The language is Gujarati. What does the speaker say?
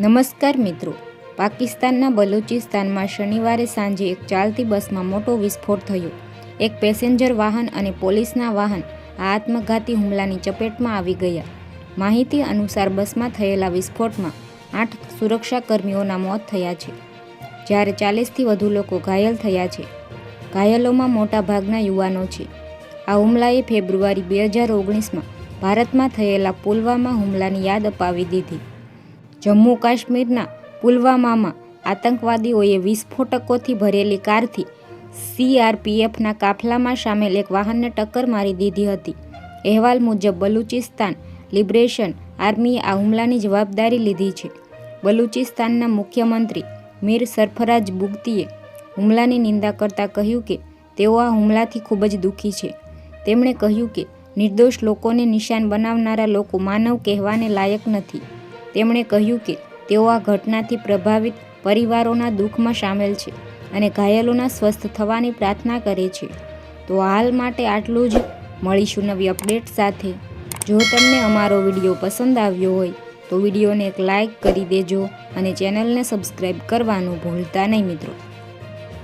નમસ્કાર મિત્રો. પાકિસ્તાનના બલુચિસ્તાનમાં શનિવારે સાંજે એક ચાલતી બસમાં મોટો વિસ્ફોટ થયો. એક પેસેન્જર વાહન અને પોલીસના વાહન આ આત્મઘાતી હુમલાની ચપેટમાં આવી ગયા. માહિતી અનુસાર બસમાં થયેલા વિસ્ફોટમાં આઠ સુરક્ષાકર્મીઓના મોત થયા છે. જ્યારે ચાલીસથી વધુ લોકો ઘાયલ થયા છે. ઘાયલોમાં મોટાભાગના યુવાનો છે. આ હુમલાએ ફેબ્રુઆરી બે હજાર ઓગણીસમાં ભારતમાં થયેલા પુલવામા હુમલાની યાદ અપાવી દીધી. જમ્મુ કાશ્મીરના પુલવામામાં આતંકવાદીઓએ વિસ્ફોટકોથી ભરેલી કારથી સીઆરપીએફના કાફલામાં સામેલ એક વાહનને ટક્કર મારી દીધી હતી. અહેવાલ મુજબ બલુચિસ્તાન લિબરેશન આર્મીએ આ હુમલાની જવાબદારી લીધી છે. બલુચિસ્તાનના મુખ્યમંત્રી મીર સરફરાજ બુગતીએ હુમલાની નિંદા કરતાં કહ્યું કે તેઓ આ હુમલાથી ખૂબ જ દુઃખી છે. તેમણે કહ્યું કે નિર્દોષ લોકોને નિશાન બનાવનારા લોકો માનવ કહેવાને લાયક નથી. તેમણે કહ્યું કે તેઓ આ ઘટનાથી પ્રભાવિત પરિવારોના દુઃખમાં સામેલ છે અને ઘાયલોના સ્વસ્થ થવાની પ્રાર્થના કરે છે. તો હાલ માટે આટલું જ. મળીશું નવી અપડેટ સાથે. જો તમને અમારો વીડિયો પસંદ આવ્યો હોય, તો વિડીયોને એક લાઇક કરી દેજો અને ચેનલને સબસ્ક્રાઈબ કરવાનું ભૂલતા નહીં મિત્રો.